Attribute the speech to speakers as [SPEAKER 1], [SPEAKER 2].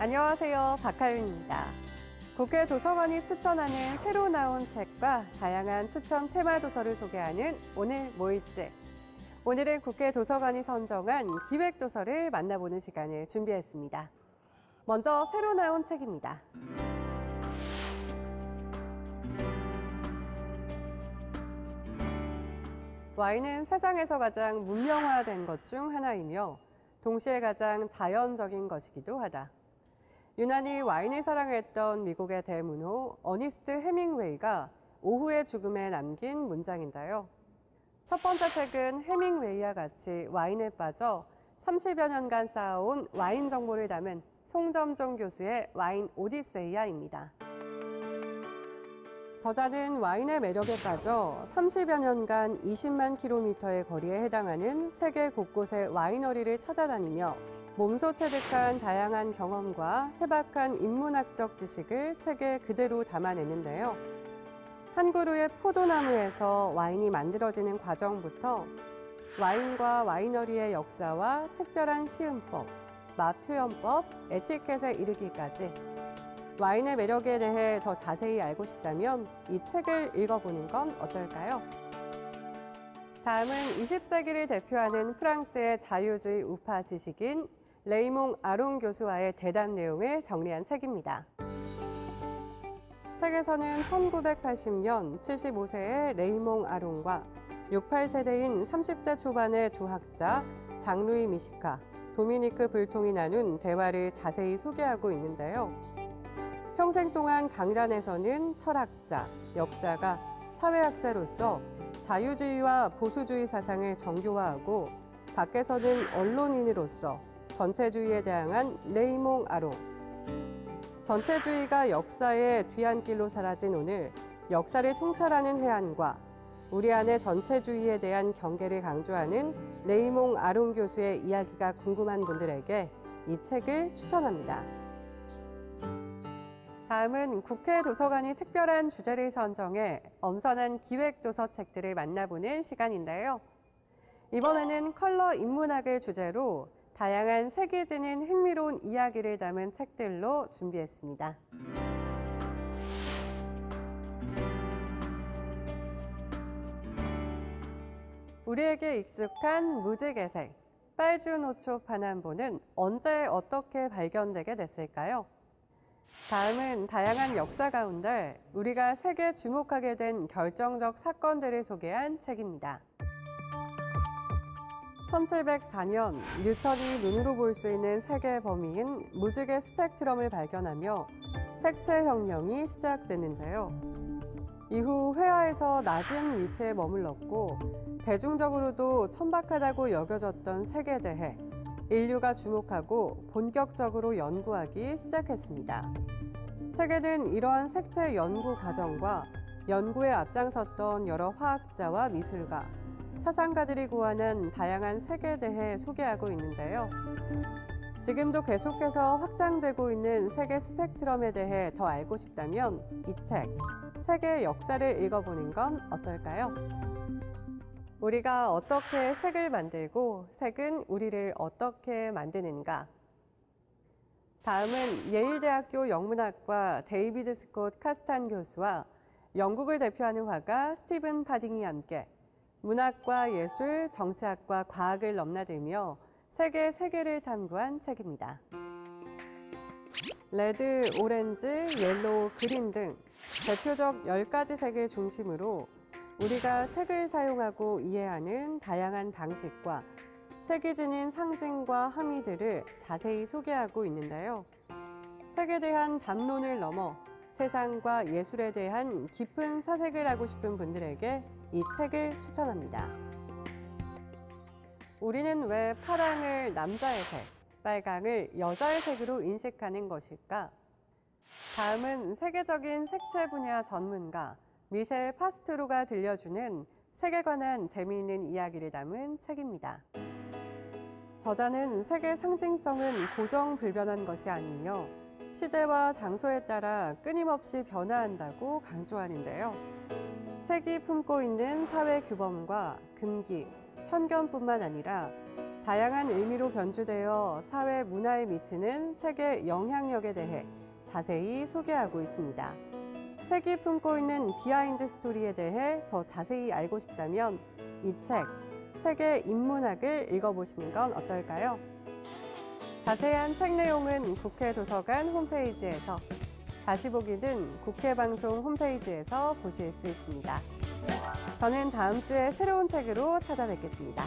[SPEAKER 1] 안녕하세요. 박하윤입니다. 국회 도서관이 추천하는 새로 나온 책과 다양한 추천 테마 도서를 소개하는 오늘 뭐 있지? 오늘은 국회 도서관이 선정한 기획 도서를 만나보는 시간을 준비했습니다. 먼저 새로 나온 책입니다. 와인은 세상에서 가장 문명화된 것 중 하나이며 동시에 가장 자연적인 것이기도 하다. 유난히 와인을 사랑했던 미국의 대문호 어니스트 해밍웨이가 오후의 죽음에 남긴 문장인데요. 첫 번째 책은 해밍웨이와 같이 와인에 빠져 30여 년간 쌓아온 와인 정보를 담은 송점종 교수의 와인 오디세이아입니다. 저자는 와인의 매력에 빠져 30여 년간 20만 킬로미터의 거리에 해당하는 세계 곳곳의 와이너리를 찾아다니며 몸소 체득한 다양한 경험과 해박한 인문학적 지식을 책에 그대로 담아내는데요. 한 그루의 포도나무에서 와인이 만들어지는 과정부터 와인과 와이너리의 역사와 특별한 시음법, 맛 표현법, 에티켓에 이르기까지 와인의 매력에 대해 더 자세히 알고 싶다면 이 책을 읽어보는 건 어떨까요? 다음은 20세기를 대표하는 프랑스의 자유주의 우파 지식인 레이몽 아롱 교수와의 대담 내용을 정리한 책입니다. 책에서는 1980년 75세의 레이몽 아롱과 68세대인 30대 초반의 두 학자 장루이 미시카, 도미니크 불통이 나눈 대화를 자세히 소개하고 있는데요. 평생 동안 강단에서는 철학자, 역사가, 사회학자로서 자유주의와 보수주의 사상을 정교화하고 밖에서는 언론인으로서 전체주의에 대항한 레이몽 아롱. 전체주의가 역사의 뒤안길로 사라진 오늘 역사를 통찰하는 해안과 우리 안의 전체주의에 대한 경계를 강조하는 레이몽 아롱 교수의 이야기가 궁금한 분들에게 이 책을 추천합니다. 다음은 국회 도서관이 특별한 주제를 선정해 엄선한 기획도서 책들을 만나보는 시간인데요. 이번에는 컬러 인문학을 주제로 다양한 색이 지닌 흥미로운 이야기를 담은 책들로 준비했습니다. 우리에게 익숙한 무지개색, 빨주노초 파남보는 언제 어떻게 발견되게 됐을까요? 다음은 다양한 역사 가운데 우리가 세계 주목하게 된 결정적 사건들을 소개한 책입니다. 1704년 뉴턴이 눈으로 볼 수 있는 세계 범위인 무지개 스펙트럼을 발견하며 색채 혁명이 시작됐는데요. 이후 회화에서 낮은 위치에 머물렀고 대중적으로도 천박하다고 여겨졌던 색에 대해 인류가 주목하고 본격적으로 연구하기 시작했습니다. 책에는 이러한 색채 연구 과정과 연구에 앞장섰던 여러 화학자와 미술가, 사상가들이 구하는 다양한 색에 대해 소개하고 있는데요. 지금도 계속해서 확장되고 있는 세계 스펙트럼에 대해 더 알고 싶다면 이 책, 세계 역사를 읽어보는 건 어떨까요? 우리가 어떻게 색을 만들고 색은 우리를 어떻게 만드는가? 다음은 예일대학교 영문학과 데이비드 스콧 카스탄 교수와 영국을 대표하는 화가 스티븐 파딩이 함께 문학과 예술, 정치학과 과학을 넘나들며 세계 세계를 탐구한 책입니다. 레드, 오렌지, 옐로우, 그린 등 대표적 10가지 색을 중심으로 우리가 색을 사용하고 이해하는 다양한 방식과 색이 지닌 상징과 함의들을 자세히 소개하고 있는데요. 색에 대한 담론을 넘어 세상과 예술에 대한 깊은 사색을 하고 싶은 분들에게 이 책을 추천합니다. 우리는 왜 파랑을 남자의 색, 빨강을 여자의 색으로 인식하는 것일까? 다음은 세계적인 색채 분야 전문가 미셸 파스트로가 들려주는 색에 관한 재미있는 이야기를 담은 책입니다. 저자는 색의 상징성은 고정불변한 것이 아니며 시대와 장소에 따라 끊임없이 변화한다고 강조하는데요. 색이 품고 있는 사회 규범과 금기, 편견뿐만 아니라 다양한 의미로 변주되어 사회 문화에 미치는 세계 영향력에 대해 자세히 소개하고 있습니다. 책이 품고 있는 비하인드 스토리에 대해 더 자세히 알고 싶다면 이 책, 세계 인문학을 읽어보시는 건 어떨까요? 자세한 책 내용은 국회 도서관 홈페이지에서 다시 보기는 국회 방송 홈페이지에서 보실 수 있습니다. 저는 다음 주에 새로운 책으로 찾아뵙겠습니다.